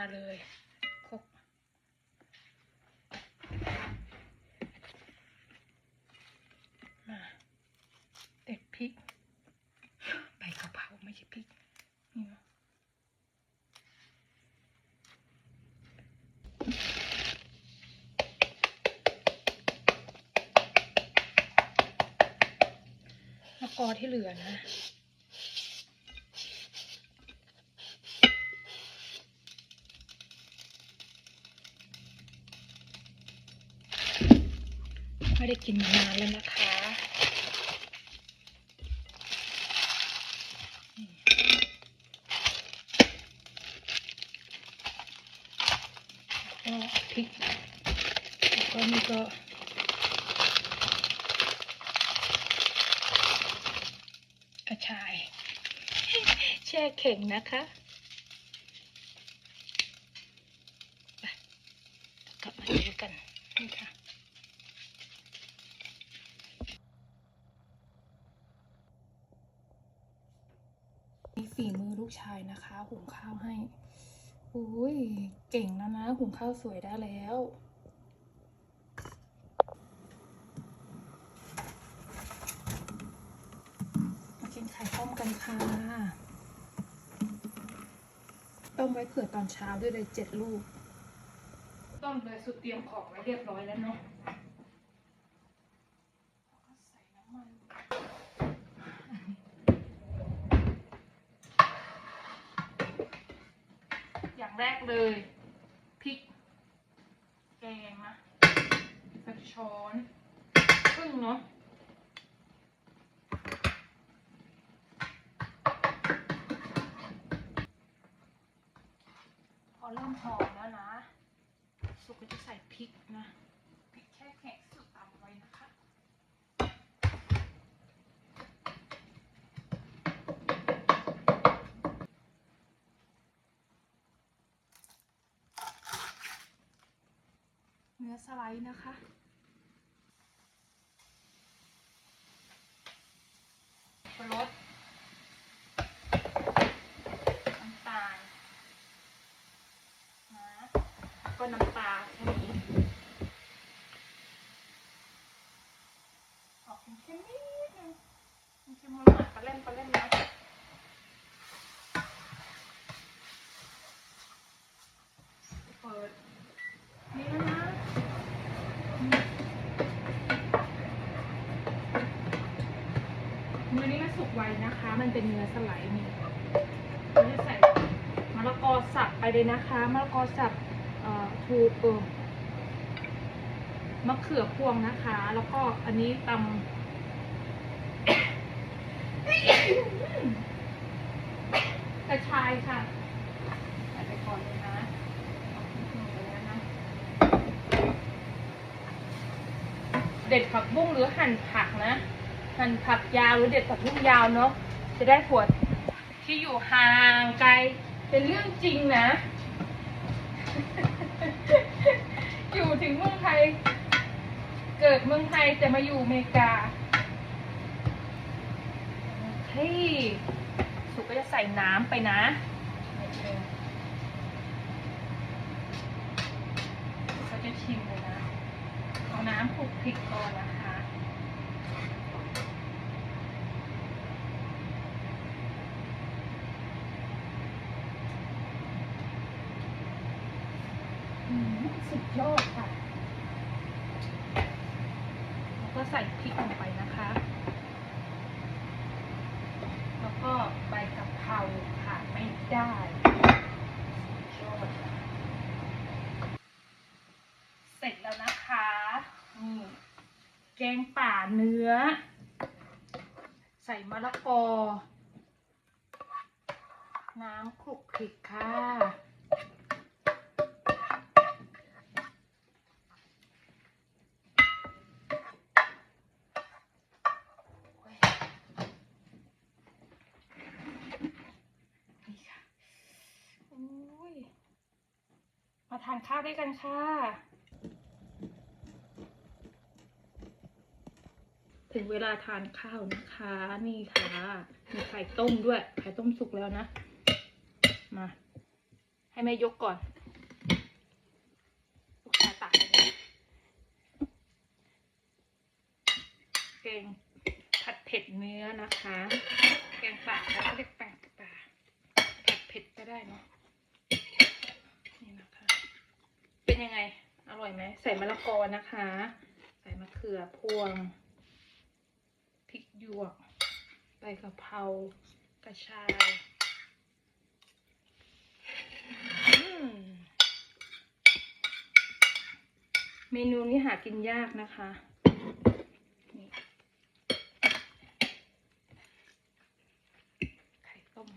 มาเลยคกมาเด็ดพริกใบกะเพราไม่ใช่พริกนี่เนาะมะกอที่เหลือนะ ไม่ได้กินมานานแล้วนะคะแล้วก็พริกแล้วก็นี่ก็กระชาย แช่เข่งนะคะไปกลับมาดูกันนี่ค่ะ มีฝีมือลู กชายนะคะหุงข้าวให้อุ้ยเก่งแล้วนะหุงข้าวสวยได้แล้วมากินไข่ต้มกันค่ะต้มไว้เผื่อตอนเช้าด้วยเลยเจ็ดลูกต้มเลยสุดเตรียมของไว้เรียบร้อยแล้วเนาะแล้วก็ใส่น้ำมัน อย่าง แรกเลยพริกแกงนะสักช้อนครึ่งเนาะพอเริ่มหอมแล้วนะ สุกก็จะใส่พริกนะพริกแค่แข็งสุดตามไว้นะคะ เนื้อสไลด์นะคะ รสน้ำตาลนะก็น้ำปลาแค่นี้ออกเค็มๆนิดนึงเค็มๆหวนๆปลาเล่นปลาเล่นนะเปิด นี่แล้วนะ เนื้อนี้มันสุก ไว้นะคะ มันเป็นเนื้อสไลด์นี่เราจะใส่มะละกอสับไปเลยนะคะ มะละกอสับเอ่อทูเออมะเขือพวงนะคะ แล้วก็อันนี้ตำกระชายค่ะใส่ไปก่อนเลยนะเด็ดผักบุ้งหรือหั่นผักนะ หั่นผักยาวหรือเด็ดผักบุ้งยาวเนาะจะได้ผลที่อยู่ห่างไกลเป็นเรื่องจริงนะ อยู่ถึงเมืองไทย เกิดเมืองไทยแต่มาอยู่อเมริกาเฮ้ยสุก็จะใส่น้ำไปนะนิดนึงก็จะชิมเลยนะ เอาน้ำคลุกพริกก่อนนะคะ อืม สุดยอดค่ะ แล้วก็ใส่พริกลงไปนะคะ แล้วก็ใบกะเพราขาดไม่ได้สุดยอดค่ะเสร็จแล้วนะคะนี่แกงป่าเนื้อ ใส่มะละกอ น้ำคลุกคลิกค่ะ ข้าวด้วยกันค่ะ ถึงเวลาทานข้าวนะคะ นี่ค่ะ มีไข่ต้มด้วย ไข่ต้มสุกแล้วนะ มา ให้แม่ยกก่อนลูกชายตักเก่งผัดเผ็ดเนื้อนะคะ แกงป่าวก็เรียกแกงป่าผัดเผ็ดก็ได้เนาะ ยังไง อร่อยไหม ใส่มะละกอนะคะ ใส่มะเขือพวง พริกหยวก ใบกะเพรากระชายเมนูนี้หากินยากนะคะนี่ไข่ต้ม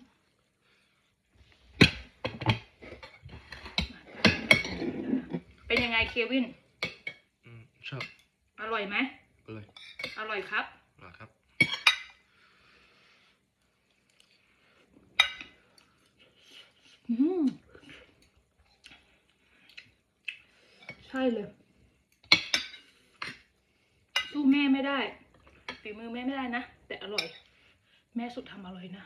มาตามเป็นยัง ไงเควิน อืมชอบอร่อยไหมเลยอร่อยครับเหรอครับ อืมใช่เลย สู้แม่ไม่ได้ฝีมือแม่ไม่ได้นะ แต่อร่อย แม่สุดทำอร่อยนะ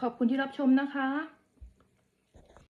ขอบคุณที่รับชมนะคะ